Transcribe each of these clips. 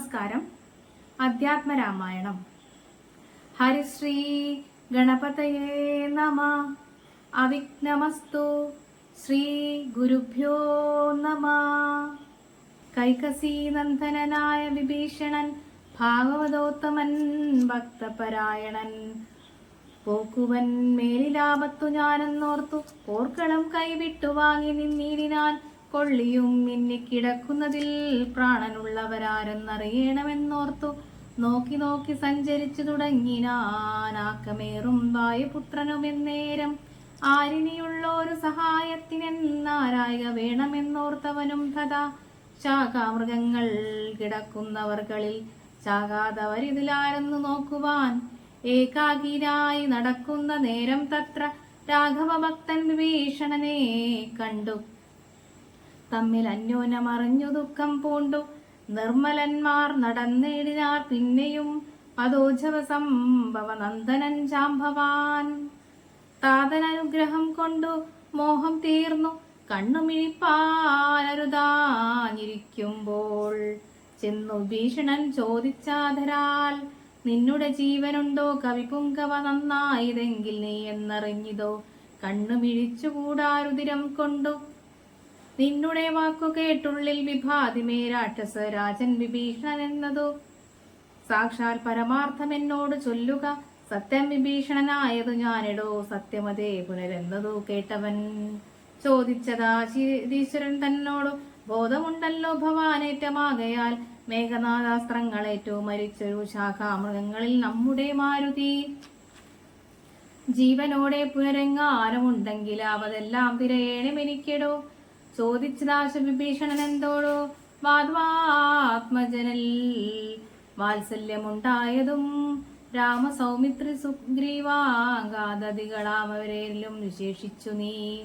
നമസ്കാരം. അധ്യാത്മരാമായണം. ഹരിശ്രീ ഗണപതയേ നമ. അവിഘ്നമസ്തു. ശ്രീ ഗുരുഭ്യോ നമ. കൈകസീനന്ദനായ വിഭീഷണൻ ഭാഗവതോത്തമൻ ഭക്തപരായണൻ. പോക്കുവൻ മേലിലാപത്തു ഞാനെന്നോർത്തു പോർക്കളം കൈവിട്ടു വാങ്ങി നിന്നീടിനാൻ കൊള്ളിയും മിന്നി കിടക്കുന്നതിൽ പ്രാണനുള്ളവരാരെന്നറിയണമെന്നോർത്തു. നോക്കി നോക്കി സഞ്ചരിച്ചു തുടങ്ങിനാൻ ആക്കമേറും വായുപുത്രനുമെന്നേരം. ആരിനിയുള്ളൊരു സഹായത്തിനെന്നാരായിക വേണമെന്നോർത്തവനും കഥ ശാഖാമൃഗങ്ങൾ കിടക്കുന്നവർകളിൽ ശാഖാതവരിതിലാരെന്ന് നോക്കുവാൻ ഏകാഗിരായി നടക്കുന്ന നേരം തത്ര രാഘവഭക്തൻ വിഭീഷണനെ കണ്ടു. തമ്മിൽ അന്യോന്യമറിഞ്ഞു ദുഃഖം പൂണ്ടു. നിർമ്മലന്മാർ നടന്നേടിനാർ പിന്നെയും അതോജവ സംഭവ നന്ദനൻ ജാംഭവാൻ താതനനുഗ്രഹം കൊണ്ടു മോഹം തീർന്നു. കണ്ണുമിഴിപ്പാനരുതാഞ്ഞിരിക്കുമ്പോൾ ചെന്നു ഭീഷണൻ ചോദിച്ചാധരാൽ നിന്നുടെ ജീവനുണ്ടോ കവിപുങ്കവ നന്നായതെങ്കിൽ നീ എന്നറിഞ്ഞിതോ? കണ്ണുമിഴിച്ചുകൂടാരുതിരം കൊണ്ടു നിന്നുടെ വാക്കു കേട്ടുള്ളിൽ വിഭാതിമേ രാക്ഷസ രാജൻ വിഭീഷണൻ എന്നതു സാക്ഷാൽ പരമാർത്ഥം എന്നോട് ചൊല്ലുക സത്യം വിഭീഷണനായതു ഞാനിടോ സത്യമതേ പുനരെന്നതു കേട്ടവൻ. ചോദിച്ചതാ ശ്രീശ്വരൻ തന്നോടു ബോധമുണ്ടല്ലോ ഭവാനേറ്റമാകയാൽ മേഘനാഥാസ്ത്രങ്ങളേറ്റു മരിച്ചൊരു ശാഖാമൃഗങ്ങളിൽ നമ്മുടെ മാരുതി. ജീവനോടെ പുനരെങ്ങാനുമുണ്ടെങ്കിൽ അവതെല്ലാം തിരയേണമെനിക്കെടോ ചോദിച്ചതാശ വിഭീഷണൻ വാത്സല്യമുണ്ടായതും രാമ വാത്സല്യമുണ്ടായതും രാമസൗമിത്രി സുഗ്രീവാഗാദതികളാമവരിലും വിശേഷിച്ചു നീ.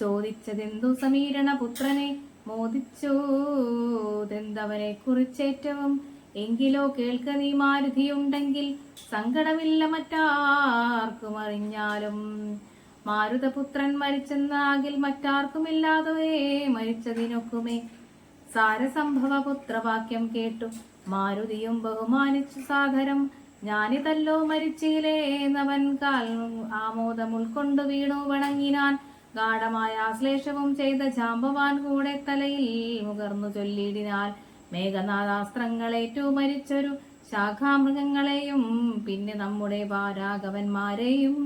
ചോദിച്ചതെന്തു സമീരണ പുത്രനെ മോദിച്ചോതെന്തവനെ കുറിച്ചേറ്റവും എങ്കിലോ കേൾക്ക നീ മാരുതിയുണ്ടെങ്കിൽ സങ്കടമില്ല മറ്റാർക്കും അറിഞ്ഞാലും മാരുതപുത്രൻ മരിച്ചെന്നാകിൽ മറ്റാർക്കുമില്ലാതെ മരിച്ചതിനൊക്കുമേ. സാരസംഭവ പുത്രവാക്യം കേട്ടു. മാരുതിയും ബഹുമാനിച്ചു സാധരം ഞാനിതല്ലോ മരിച്ചിലേ നവൻ കാൽ ആമോദം ഉൾക്കൊണ്ടു വീണു വണങ്ങിനാൻ. ഗാഠമായ ആശ്ലേഷവും ചെയ്ത ജാമ്പവാൻ കൂടെ തലയിൽ മുകർന്നു ചൊല്ലിയിടിനാൽ. മേഘനാഥാസ്ത്രങ്ങളേറ്റു മരിച്ചൊരു ശാഖാമൃഗങ്ങളെയും പിന്നെ നമ്മുടെ വാരാഘവന്മാരെയും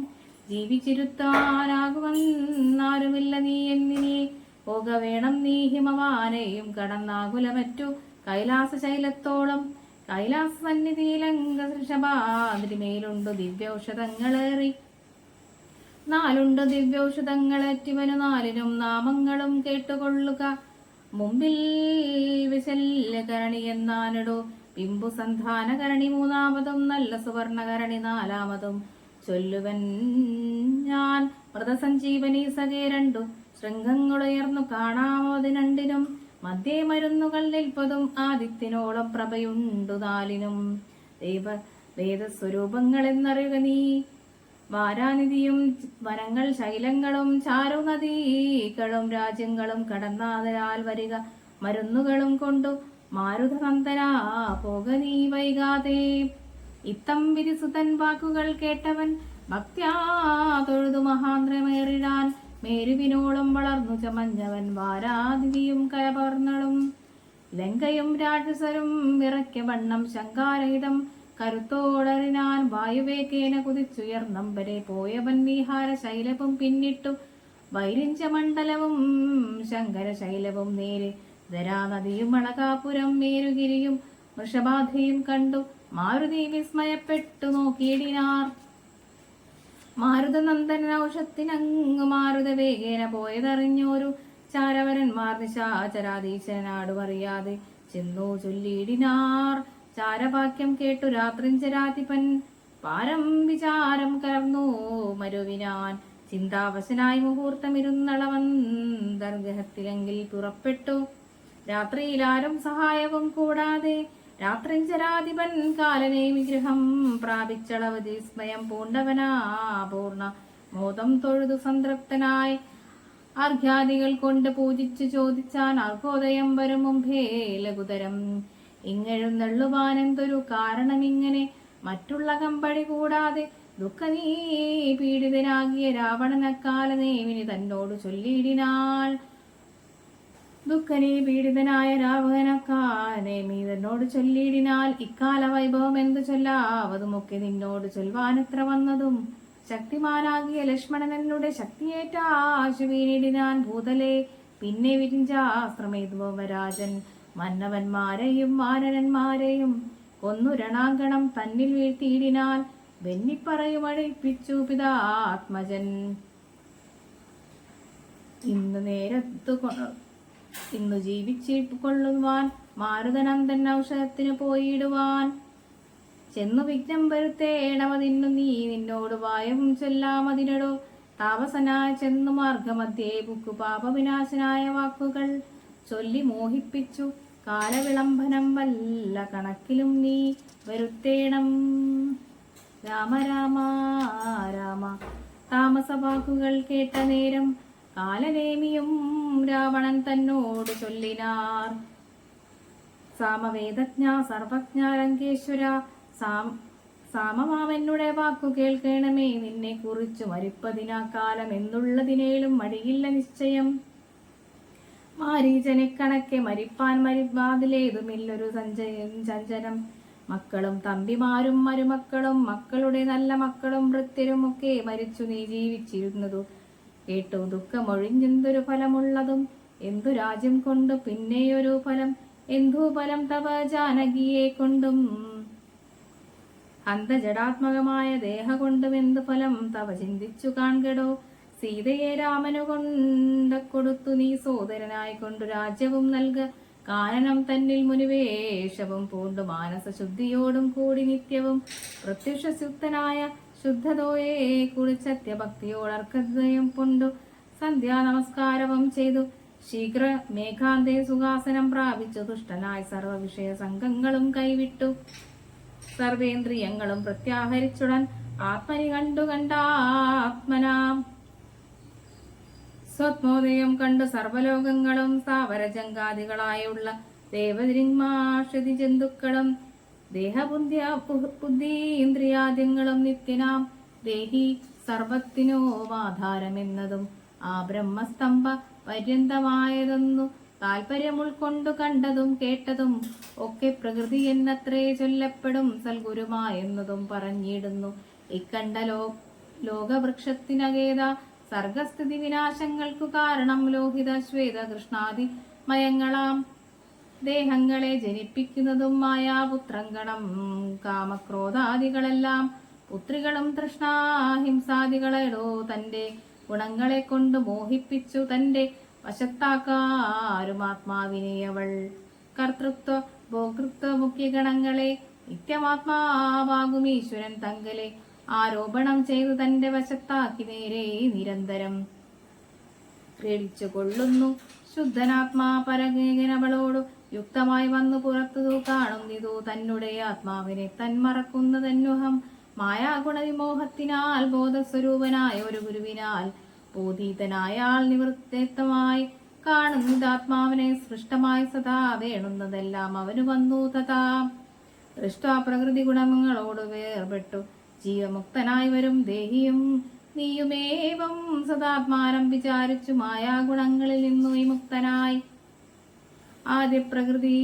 ജീവിച്ചിരുത്താനാകുമെന്നാരുമില്ല നീ എന്നിനി. പോക വേണം നീ ഹിമവാനെയും കടന്നാകുലമറ്റു കൈലാസ ശൈലത്തോളം കൈലാസ സന്നിധിയിലംഗ ഋഷഭാതിരിമേലുണ്ടു ദിവ്യൌഷധങ്ങളേറി. നാലുണ്ട് ദിവ്യൌഷധങ്ങളേറ്റിവനു നാലിനും നാമങ്ങളും കേട്ടുകൊള്ളുക. മുമ്പിൽ വിശല്യകരണി എന്നാനിടു ബിംബു സന്ധാനകരണി മൂന്നാമതും നല്ല സുവർണകരണി നാലാമതും. ചൊല്ലുവൻ ഞാൻ. മൃതസഞ്ജീവനി സഖേ രണ്ടു ശൃംഗങ്ങളുയർന്നു കാണാമതിനണ്ടിനും മധ്യേ മരുന്നുകൾ നിൽപ്പതും ആദിത്യനോളം പ്രഭയുണ്ടു നാലിനും. ദൈവ വേദസ്വരൂപങ്ങൾ എന്നറിയുക നീ. വാരാനിധിയും വനങ്ങൾ ശൈലങ്ങളും ചാരുനദീകളും രാജ്യങ്ങളും കടന്നാതരാൽ വരിക. മരുന്നുകളും കൊണ്ടു മാരുതനന്ദനാ പോക നീ വൈകാതെ. ഇത്തം വിരിസുതൻ വാക്കുകൾ കേട്ടവൻ ഭക്ത്യാ തൊഴുതു മഹാന്ത്രമേറിടാൻ മേരുവിനോളം വളർന്നു ചമഞ്ഞവൻ വാരാതിഥിയും കരപർന്നളും ലങ്കയും രാക്ഷസരും വിറയ്ക്ക വണ്ണം ശങ്കാരഹിതം കരുത്തോടറിനാൻ വായുവേക്കേന കുതിച്ചുയർന്നമ്പരെ പോയവൻ വിഹാര ശൈലവും പിന്നിട്ടു വൈരിഞ്ച മണ്ഡലവും ശങ്കര ശൈലവും നേരെ ധരാനദിയും അളകാപുരം മേരുഗിരിയും വൃഷബാധയും കണ്ടു മാരുതി വിസ്മയപ്പെട്ടു നോക്കിയിടിനാർ. മാരുതനന്ദന ഔഷത്തിനങ്ങു മാരുത വേഗേന പോയതറിഞ്ഞോരു ചാരവരന്മാർ നിശാചരാധീശനാടുമറിയാതെ ചെന്നു ചൊല്ലിയിടിനാർ. ചാരവാക്യം കേട്ടു രാത്രിഞ്ചരാധിപൻ പാരം വിചാരം കലർന്നു മരുവിനാൻ. ചിന്താവശനായി മുഹൂർത്തമിരുന്നളവന്തർഗഹത്തിലെങ്കിൽ പുറപ്പെട്ടു. രാത്രിയിലാരും സഹായവും കൂടാതെ രാത്രിഞ്ചരാധിപൻ കാലനെ വിഗ്രഹം പ്രാപിച്ചളവ് സ്മയം പൂണ്ടവനാ പൂർണ. മോദം തൊഴുതു സംതൃപ്തനായി. അർഘ്യാദികൾ കൊണ്ട് പൂജിച്ചു ചോദിച്ചാൻ അർഘോദയം വരും മുമ്പേ ലഘുതരം. ഇങ്ങെഴുന്നള്ളുവാൻ എന്തൊരു കാരണം ഇങ്ങനെ മറ്റുള്ള കമ്പടി കൂടാതെ ദുഃഖനീ പീഡിതനാകിയ രാവണനക്കാലനേവിനി തന്നോട് ചൊല്ലിയിടിനാൾ. ദുഃഖനീ പീഡിതനായ രാവണനക്കാലനേമി മീതനോട് ചൊല്ലിയിടിനാൽ ഇക്കാല വൈഭവം എന്തു ചൊല്ലാവതുമൊക്കെ നിന്നോട് ചൊൽവാനെത്ര വന്നതും ശക്തിമാനാകിയ ലക്ഷ്മണൻ ശക്തിയേറ്റ ആശുവീനിടിനാൻ ഭൂതലെ. പിന്നെ വിരിഞ്ചാശ്രമേതുവരാജൻ മന്നവന്മാരെയും മാനനന്മാരെയും കൊന്നു രണാങ്കണം തന്നിൽ വീഴ്ത്തിയിടിനാൽ വെന്നിപ്പറയുമഴിപ്പിച്ചു പിതാത്മജൻ. ഇന്ന് നേരത്തു ഇന്നു ജീവിച്ചിട്ട് കൊള്ളുവാൻ മാരുതനന്ദൻ ഔഷധത്തിന് പോയിടുവാൻ. ചെന്നു വിഘ്നം വരുത്തേണമതിന്നു നീ നിന്നോട് വായവും ചൊല്ലാമതിനടോ താപസനായ ചെന്നു മാർഗമധ്യേ ബുക്കു പാപവിനാശനായ വാക്കുകൾ ചൊല്ലി മോഹിപ്പിച്ചു. കാലവിളംബനം വല്ല കണക്കിലും നീ വരുത്തേണം. രാമ രാമ രാമ. താമസവാക്കുകൾ കേട്ട നേരം കാലനേമിയും രാവണൻ തന്നോട് ചൊല്ലിനാർ. സാമവേദജ്ഞ സർവജ്ഞ രംഗേശ്വര സാം സാമമാവനുടെ വാക്കു കേൾക്കണമേ. നിന്നെ കുറിച്ചു മരിപ്പതിനാ കാലം എന്നുള്ളതിനേലും മടിയില്ല നിശ്ചയം. മാരീചനെ കണക്കെ മരിപ്പാൻ മരിവാതിലേതുമില്ലൊരു സഞ്ചയം ചഞ്ചനം. മക്കളും തമ്പിമാരും മരുമക്കളും മക്കളുടെ നല്ല മക്കളും വൃത്തിരുമൊക്കെ മരിച്ചു നീ ജീവിച്ചിരുന്നതു. കേട്ടു ദുഃഖമൊഴിഞ്ഞെന്തൊരു ഫലമുള്ളതും? എന്തു രാജ്യം കൊണ്ട് പിന്നെയൊരു ഫലം? എന്തു ഫലം തവ ജാനകിയെ കൊണ്ടും? അന്തജടാത്മകമായ ദേഹ കൊണ്ടും എന്തു ഫലം? തവ ചിന്തിച്ചു കാൺകടോ സീതയെ രാമനു കൊണ്ട കൊടുത്തു നീ സോദരനായി കൊണ്ടു രാജ്യവും നൽക. കാനനം തന്നിൽ മുനിവേഷവും പൂണ്ടു മാനസ ശുദ്ധിയോടും കൂടി നിത്യവും. പ്രത്യക്ഷശുദ്ധനായ ശുദ്ധതോയെ കുളിച്ചത്യഭക്തിയോടർക്കദ്വയം കൊണ്ടു സന്ധ്യാ നമസ്കാരവും ചെയ്തു. ശീഘ്ര മേഘാന്തേ സുഖാസനം പ്രാപിച്ചു. ദുഷ്ടനായി സർവവിഷയ സംഘങ്ങളും കൈവിട്ടു. സർവേന്ദ്രിയങ്ങളും പ്രത്യാഹരിച്ചുടൻ ആത്മനി കണ്ടു കണ്ടാത്മനാം. സ്വത്മോദയം കണ്ടു സർവലോകങ്ങളും സ്ഥാവരജങ്കാദികളായുള്ള ദേവതിരിന്മാഷതി ജന്തുക്കളും ബുദ്ധീന്ദ്രിയാദ്യങ്ങളും നിത്യനാം. ദേഹി സർവത്തിനോമാധാരമെന്നതും ആ ബ്രഹ്മസ്തംഭ പര്യന്തമായതെന്നു താൽപര്യം ഉൾക്കൊണ്ടു കണ്ടതും കേട്ടതും ഒക്കെ പ്രകൃതി എന്നത്രേ ചൊല്ലപ്പെടും സൽഗുരുമായെന്നതും പറഞ്ഞിടുന്നു. ഇക്കണ്ട ലോ ലോകവൃക്ഷത്തിനകേത സർഗസ്ഥിതി വിനാശങ്ങൾക്കു കാരണം ലോഹിത ശ്വേത കൃഷ്ണാദി മയങ്ങളാം ദേഹങ്ങളെ ജനിപ്പിക്കുന്നതും മായാപുത്രങ്കണം കാമക്രോധാദികളെല്ലാം പുത്രികളും തൃഷ്ണാഹിംസാദികളെടോ തന്റെ ഗുണങ്ങളെ കൊണ്ട് മോഹിപ്പിച്ചു തന്റെ വശത്താക്കാരും ആത്മാവിനെയവൾ കർത്തൃത്വ ഭോക്തൃത്വ മുഖ്യഗണങ്ങളെ നിത്യമാത്മാവാകും ഈശ്വരൻ തങ്കലെ. ആരോപണം ചെയ്തു തന്റെ വശത്താക്കി നേരെ നിരന്തരം ക്രീഡിച്ചു കൊള്ളുന്നു ശുദ്ധനാത്മാ പരഗേകനവളോടു യുക്തമായി വന്നു പുറത്തു കാണുന്നിതു തന്നുടേ ആത്മാവിനെ തന്മറക്കുന്നതന്നുഹം മായാഗുണവിമോഹത്തിനാൽ ബോധസ്വരൂപനായ ഒരു ഗുരുവിനാൽ ബോധീതനായ ആൾ കാണുന്നത് ആത്മാവിനെ സൃഷ്ടമായി സദാ വേണുന്നതെല്ലാം അവന് വന്നു തഥാ. ദൃഷ്ടാ പ്രകൃതി ഗുണങ്ങളോട് വേർപെട്ടു. ജീവമുക്തനായി വരും ദേഹിയും നീയുമേവം സദാത്മാനം വിചാരിച്ചു മായാഗുണങ്ങളിൽ നിന്നു വിമുക്തനായി. ആദ്യ പ്രകൃതി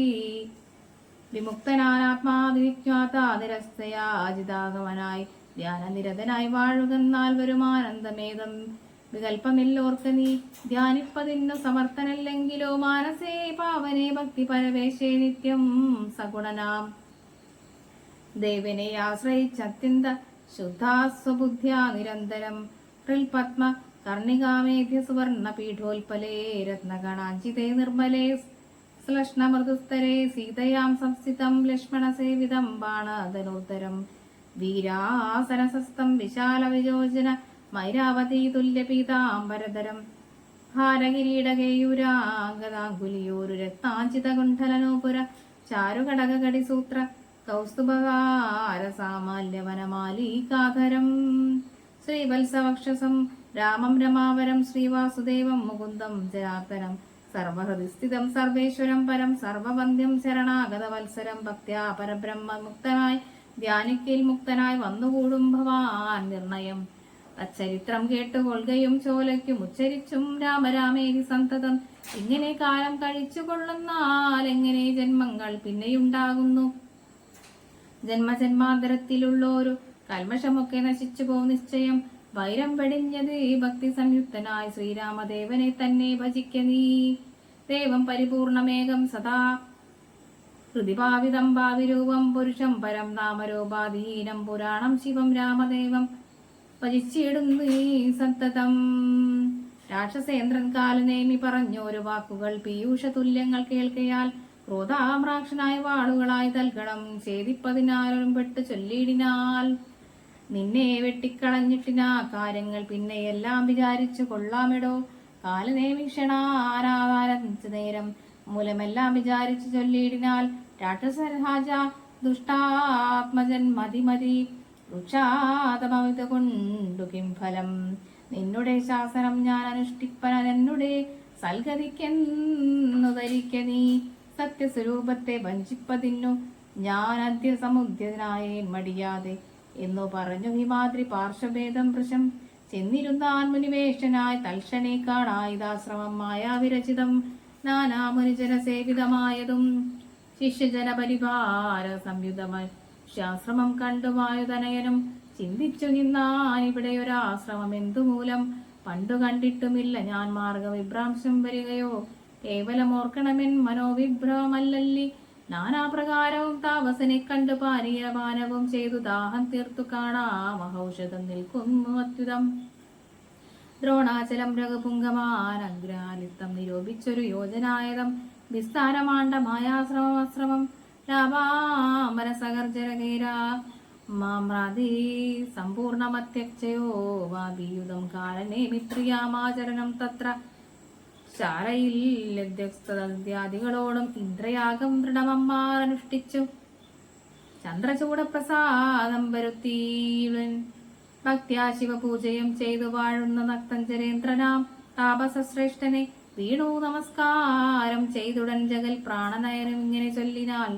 വിമുക്തനാത്മാവിജ്ഞാതാനിരസ്തയാജിതാഗമനായി ധ്യാനനിരതനായി വാഴുകന്നാൽ വരുമാനന്ദമേതം വികൽപ്പമില്ലോർക്ക നീ ധ്യാനിപ്പതിന്നു സമർത്ഥനല്ലെങ്കിലോ മാനസേ പാവനെ ഭക്തി പരവേശേ നിത്യം സഗുണനാം. ദേവനെ ആശ്രയിച്ച് അത്യന്ത ശുദ്ധാസ്വബുദ്ധ്യാ നിരന്തരം. ഹൃൽപത്മ കർണികാമേധ്യ സുവർണ പീഠോൽപലേ രത്നഗണാഞ്ചിതേ നിർമ്മലേ ശ്ലഷ്ണമൃദുസ്തരേ സീതയാം സംസ്ഥിതം ലക്ഷ്മണസേവിതം ബാണധനുത്തരം വീരാസനസസ്തം വിശാല വിയോജന മൈരാവതി തുല്യപീതാംബരധരം. ഹാരകിരീടകേയുരാംഗതാങ്കുലിയോരു രത്നാഞ്ചിത കുണ്ഠലനൂപുര ചാരുഘടകടിസൂത്ര കൗസ്തുഭകാരസാമാല്യവനമാലീകാധരം ശ്രീവത്സവക്ഷസം രാമം രമാവരം ശ്രീവാസുദേവം മുകുന്ദം ജനാർദ്ദനം. സർവഹൃദിസ്ഥിതം സർവേശ്വരം പരം സർവബന്ധ്യം ശരണാഗത മത്സരം ഭക്ത്യാ പരബ്രഹ്മ മുക്തനായി ധ്യാനിക്കയിൽ മുക്തനായി വന്നുകൂടും ഭവാൻ നിർണയം. അച്ചരിത്രം കേട്ടുകൊള്ളുകയും ചോലയ്ക്കും ഉച്ചരിച്ചും രാമരാമേരി സന്തതം. ഇങ്ങനെ കാലം കഴിച്ചു കൊള്ളുന്നാൽ എങ്ങനെ ജന്മങ്ങൾ പിന്നെയുണ്ടാകുന്നു? ജന്മജന്മാന്തരത്തിലുള്ളൊരു കൽമഷമൊക്കെ നശിച്ചു പോകും നിശ്ചയം. വൈരം വെടിഞ്ഞത് ഭക്തി സംയുക്തനായി ശ്രീരാമദേവനെ തന്നെ ഭജിക്ക നീ. ദേവം പരിപൂർണമേകം സദാ. ഹൃതിഭാവിതം ഭാവിരൂപം പുരുഷം പരം നാമരൂപാധീനം പുരാണം ശിവം രാമദേവം. ഭജിച്ചിടുന്നു സന്തതം. രാക്ഷസേന്ദ്രൻ കാലനേമി പറഞ്ഞോരു വാക്കുകൾ പീയൂഷ തുല്യങ്ങൾ കേൾക്കയാൽ ക്രോധാമ്രാക്ഷനായ വാളുകളായി തൽഗണം. ചേതിപ്പതിനാലും പെട്ട് ചൊല്ലിയിടിനാൽ. നിന്നെ വെട്ടിക്കളഞ്ഞിട്ടിനാ കാര്യങ്ങൾ. പിന്നെ എല്ലാം വിചാരിച്ചു കൊള്ളാമിടോ. നിയമിക്ഷണ വീക്ഷണാരാവാരഞ്ചു നേരം. മൂലമെല്ലാം വിചാരിച്ചു ചൊല്ലിയിടിനാൽ രാക്ഷസരാജ ദുഷ്ടാത്മജൻ മതി മതി. വൃക്ഷാതമവിത കൊണ്ടു കിം ഫലം നിന്നുടെ ശാസനം ഞാൻ അനുഷ്ഠിപ്പന എന്നുടെ സൽഗതിക്കെന്നു ധരിക്ക നീ. സത്യസ്വരൂപത്തെ വഞ്ചിപ്പതിന്നു. ഞാൻ അദ്യ മടിയാതെ. എന്നു പറഞ്ഞു. ഹിമാദ്രി പാർശ്വഭേദം വൃശം ചെന്നിരുന്ന മുനിവേഷനായി തൽക്ഷണേ കാണായുധാശ്രമം മായാവിരചിതം നാനാമുനിജനസേവിതമായതും ശിഷ്യജന പരിഭാര സംയുതമായി ശാശ്രമം കണ്ടു വായുതനയനും ചിന്തിച്ചു നിന്നാൻ ഇവിടെ ഒരാശ്രമം എന്തുമൂലം? പണ്ടു കണ്ടിട്ടുമില്ല ഞാൻ മാർഗവിഭ്രാംശം വരികയോ. കേവലം ഓർക്കണമെൻ മനോവിഭ്രമല്ലല്ലി നാനാപ്രകാരവും താമസനെ കണ്ടു പാനീയപാനവും ചെയ്തു ദാഹം തീർത്തു കാണാ. മഹൌഷധം നിൽക്കുന്നു അത്യുതം. ദ്രോണാചലം രഘുപുങ്കമാനഗ്രാലിത്തം നിരൂപിച്ചൊരു യോജനായതം. വിസ്താരമാണ്ഡമായാശ്രമമശ്രമം ലാഭാമരസകർജരകേര മാമ്രാതി സമ്പൂർണമത്യക്ഷയോ. വാബിയുധം കാലനേ മിത്രിയാമാചരണം തത്ര. ലദ്യസ്തദ്യാദികളോടും ഇന്ദ്രയാഗം ദൃഢമന്മാർ അനുഷ്ഠിച്ചു. ചന്ദ്രചൂടപ്രസാദം വരുത്തീവൻ ഭക്ത്യാ ശിവപൂജയും ചെയ്തു വാഴുന്ന നക്തഞ്ചരേന്ദ്രനാം താപസശ്രേഷ്ഠനെ വീണു നമസ്കാരം ചെയ്തുടൻ ജഗൽ പ്രാണനയനം ഇങ്ങനെ ചൊല്ലിനാൽ.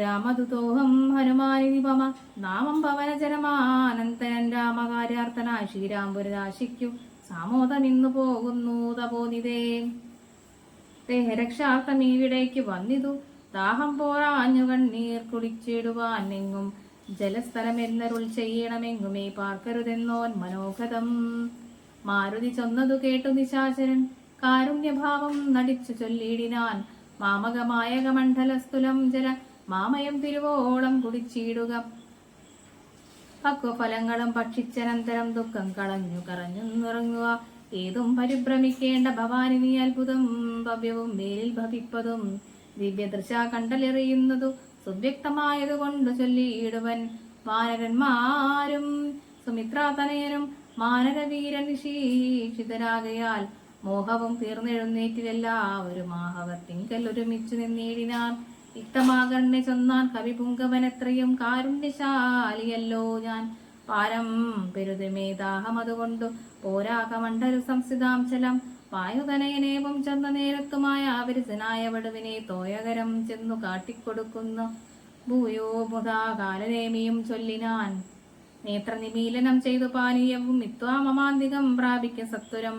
രാമദുതോഹം ഹനുമാനിപമ നിപമ നാമം പവനജനമാനന്തരൻ രാമകാര്യാർത്ഥനായി ശ്രീരാംപുരരാശിക്കു സാമോദമിന്നു പോകുന്നു തപോനിതേ ദേഹരക്ഷാർത്ഥം ഈവിടേക്ക് വന്നിതു. ദാഹം പോരാഞ്ഞു കണ്ണീർ കുളിച്ചിടുവാൻ എങ്ങും ജലസ്ഥലമെന്നരുൾ ചെയ്യണമെങ്ങുമേ പാർക്കരുതെന്നോൻ മനോഗതം മാരുതി ചൊന്നതു കേട്ടു നിശാചരൻ. കാരുണ്യഭാവം നടിച്ചു ചൊല്ലിയിടിനാൻ മാമകമായകമണ്ഡലസ്തുലം ജല. മാമയം തിരുവോളം കുടിച്ചിടുക. പക്വഫലങ്ങളും ഭക്ഷിച്ചനന്തരം ദുഃഖം കളഞ്ഞു കറഞ്ഞു നിറങ്ങുക ഏതും പരിഭ്രമിക്കേണ്ട ഭവാനി നീ അത്ഭുതം ഭവ്യവും മേലിൽ ഭവിപ്പതും ദിവ്യദൃശ കണ്ടലെറിയുന്നതു സുവ്യക്തമായതുകൊണ്ട് ചൊല്ലിയിടുവൻ വാനരന്മാരും. സുമിത്രാതനയനും മാനരവീരൻ നിശീക്ഷിതരാകയാൽ മോഹവും തീർന്നെഴുന്നേറ്റിലെല്ലാവരും ആഹവത്തിങ്കൽ ഒരുമിച്ചു നിന്നേടിനാൻ ഇത്തമാകണ്ണെ ചൊന്നാൻ കവിപുങ്കവനത്രയും കാരുണ്യശാലിയല്ലോ ഞാൻ. പാരം പെരുതമേ ദാഹം അതുകൊണ്ടു പോരാകമണ്ഡലു സംസ്ഥിതാംശലം വായുതനയനേവം ചെന്ന നേരത്തുമായ വിരുസനായ വടുവിനെ തോയകരം ചെന്നു കാട്ടിക്കൊടുക്കുന്നു. ഭൂയോ മുതാ കാലനേമിയും ചൊല്ലിനാൻ. നേത്രനിമീലനം ചെയ്തു പാനീയവും മിത്വാമമാന്തികം പ്രാപിക്കും സത്വരം.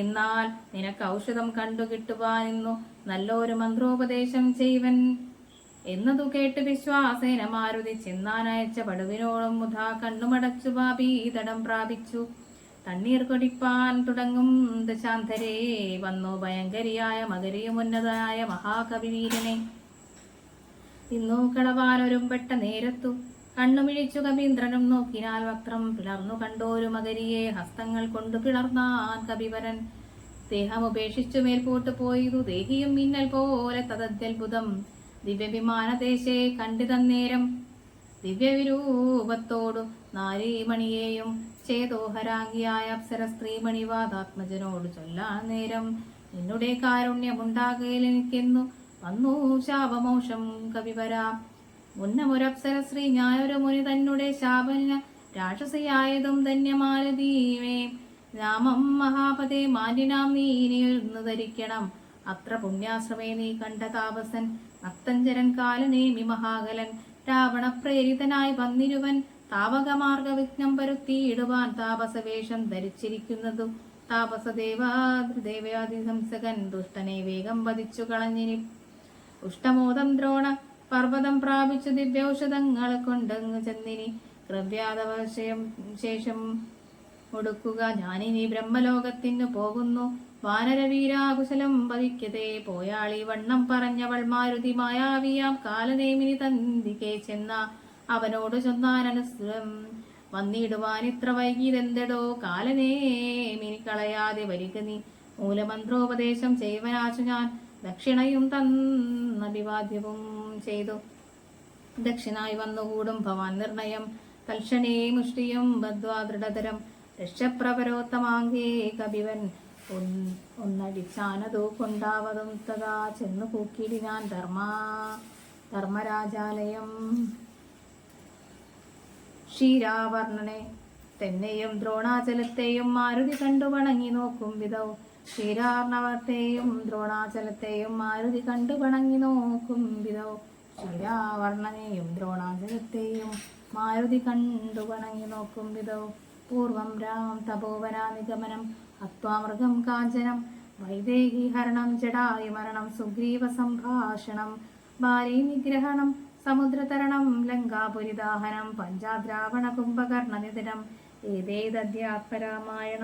എന്നാൽ നിനക്ക് ഔഷധം കണ്ടു കിട്ടുവാനിന്നു നല്ലൊരു മന്ത്രോപദേശം ചെയ്വൻ. എന്നതു കേട്ട് വിശ്വാസേന മാരുതി ചെന്നാനയച്ച പടുവിനോളം മുതാ കണ്ണുമടച്ചു വാപീതടം തടം പ്രാപിച്ചു. തണ്ണീർ കൊടിപ്പാൻ തുടങ്ങും ദശാന്തരേ വന്നു ഭയങ്കരിയായ മകരിയുമുന്നതനായ മഹാകവിവീരനെ ഇന്നു കളവാനൊരുമ്പെട്ട നേരത്തു കണ്ണുമിഴിച്ചു കവീന്ദ്രനും നോക്കിനാൽ വക്രം പിളർന്നു കണ്ടോരു മകരിയെ ഹസ്തങ്ങൾ കൊണ്ടു പിളർന്നാൻ കവിവരൻ. ദേഹമുപേക്ഷിച്ചു മേൽപോട്ട് പോയതു ദേഹിയും മിന്നൽ പോലെ തദത്യത്ഭുതം. ദിവ്യവിമാനദേശേ കണ്ടിതന്നേരം ദിവ്യവിരൂപത്തോടു നാരീമണിയെയും ചേതോഹരാംഗിയായ അപ്സര സ്ത്രീമണിവാദാത്മജനോട് ചൊല്ലാൻ നേരം. നിന്നുടെ കാരുണ്യമുണ്ടാകയിൽ എനിക്കെന്നു വന്നു ശാപമോഷം കവിവരാ. മുന്നമൊരപ്സര ശ്രീ ഞാനൊരു മുനി തന്നെ ശാപന രാക്ഷസിയായതും ധന്യമാലതീവേ രാമം മഹാപതേ മാന്യനാം നീ ഇനിയൊന്നു ധരിക്കണം. അത്ര പുണ്യാശ്രമേ നീ കണ്ട താപസൻ നക്തഞ്ചരൻ കാലനേമി മഹാകലൻ. രാവണ പ്രേരിതനായി വന്നിരുവൻ താപകമാർഗ വിഘ്നം പരുത്തിയിടുവാൻ താപസവേഷം ധരിച്ചിരിക്കുന്നതും. താപസദേവാദേവാദിഹംസകൻ ദുഷ്ടനെ വേഗം വധിച്ചു കളഞ്ഞിനി ഉഷ്ടമോദം ദ്രോണ പർവതം പ്രാപിച്ചു ദിവ്യൌഷധങ്ങൾ കൊണ്ടങ്ങ് ചെന്നിനി. ക്രവ്യാതവശയം ശേഷം ഒടുക്കുക. ഞാനിനി ബ്രഹ്മലോകത്തിനു പോകുന്നു. വാനരവീരാകുശലം വധിക്കതേ. പോയാളി വണ്ണം പറഞ്ഞവൾ മാരുതി മായാവിയാം. കാലനേമിനി തന്തികെ ചെന്ന അവനോട് ചൊന്നാനനുസൃതം വന്നിടുവാൻ ഇത്ര വൈകിയതെന്തടോ കാലനേമിനി കളയാതെ വരിക നീ. മൂലമന്ത്രോപദേശം ചെയ്യുവനാശു ഞാൻ. ദക്ഷിണയും തന്നഭിവാദ്യവും ചെയ്തു. ദക്ഷിണായി വന്നുകൂടും ഭവാൻ നിർണയം. തൽക്ഷണേ മുഷ്ടിയും ബദ്വാ ദൃഢതരം. രക്ഷപ്രപരോത്തമാങ്കേ കപിവൻ. ഒന്ന് ഒന്നടിച്ചാനതു കൊണ്ടാവതും തഥാ ചെന്നു കൂക്കിടി ഞാൻ ധർമ്മ ധർമ്മരാജാലയം. ക്ഷീരാവർണനെ തന്നെയും ദ്രോണാചലത്തെയും മാരുതി കണ്ടു വണങ്ങി നോക്കും വിധൗ ക്ഷീരാർണവത്തെയും ദ്രോണാചലത്തെയും മാരുതി കണ്ടു പണങ്ങി നോക്കും വിധോ ക്ഷീരാവർണനെയും ദ്രോണാചലത്തെയും മാരുതി കണ്ടു പണങ്ങി നോക്കും വിധോ പൂർവം രാം തപോവന നിഗമനം അത്വാമൃഗം കാഞ്ചനം വൈദേഹി ഹരണം ജടായു മരണം സുഗ്രീവ സംഭാഷണം ബാലി നിഗ്രഹണം സമുദ്രതരണം ലങ്കാപുരിദാഹനം പഞ്ചാദ്രാവണ കുംഭകർണനിധനം ഏതേതദ്യാത്മരാമായണം